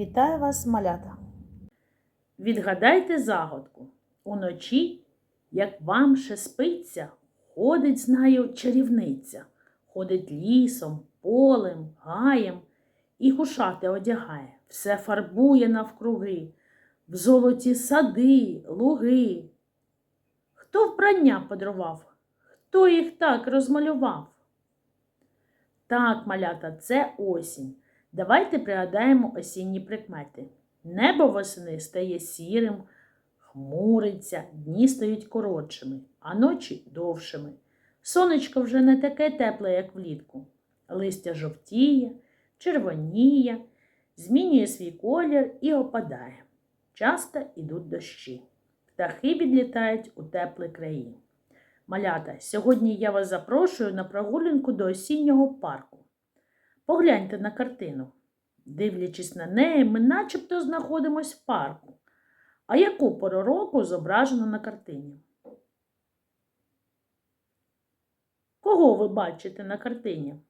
Вітаю вас, малята! Відгадайте загадку. Уночі, як вам ще спиться, ходить, знаю, чарівниця, ходить лісом, полем, гаєм і гушати одягає, все фарбує навкруги, в золоті сади, луги. Хто вбрання подарував? Хто їх так розмалював? Так, малята, це осінь. Давайте пригадаємо осінні прикмети. Небо восени стає сірим, хмуриться, дні стають коротшими, а ночі довшими. Сонечко вже не таке тепле, як влітку. Листя жовтіє, червоніє, змінює свій колір і опадає. Часто ідуть дощі. Птахи відлітають у теплі краї. Малята, сьогодні я вас запрошую на прогулянку до осіннього парку. Погляньте на картину. Дивлячись на неї, ми начебто знаходимось в парку. А яку пору року зображено на картині? Кого ви бачите на картині?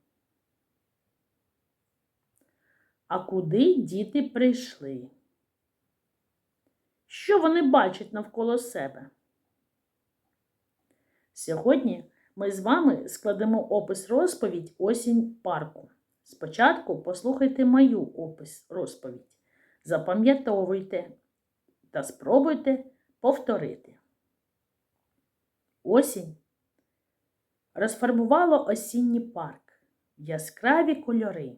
А куди діти прийшли? Що вони бачать навколо себе? Сьогодні ми з вами складемо опис розповідь осінь парку. Спочатку послухайте мою опис розповідь. Запам'ятовуйте та спробуйте повторити. Осінь розфарбувало осінній парк. Яскраві кольори.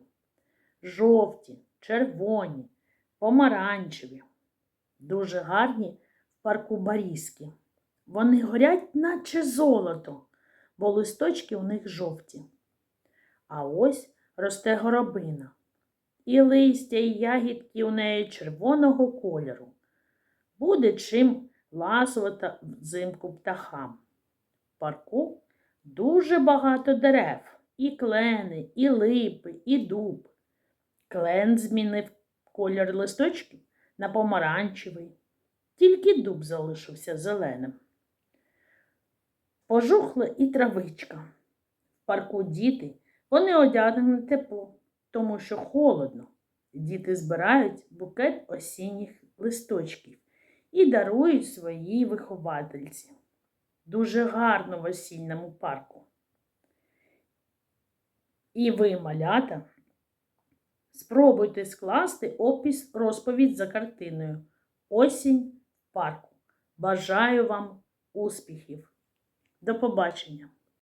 Жовті, червоні, помаранчеві. Дуже гарні в парку барізки. Вони горять, наче золото, бо листочки у них жовті. А ось росте горобина. І листя, і ягідки у неї червоного кольору. Буде чим ласувати взимку птахам. В парку дуже багато дерев, і клени, і липи, і дуб. Клен змінив колір листочків на помаранчевий, тільки дуб залишився зеленим. Пожухла і травичка. В парку діти. Вони одягнені тепло, тому що холодно. Діти збирають букет осінніх листочків і дарують своїй виховательці. Дуже гарно в осінньому парку. І ви, малята, спробуйте скласти опис розповідь за картиною Осінь в парку. Бажаю вам успіхів! До побачення!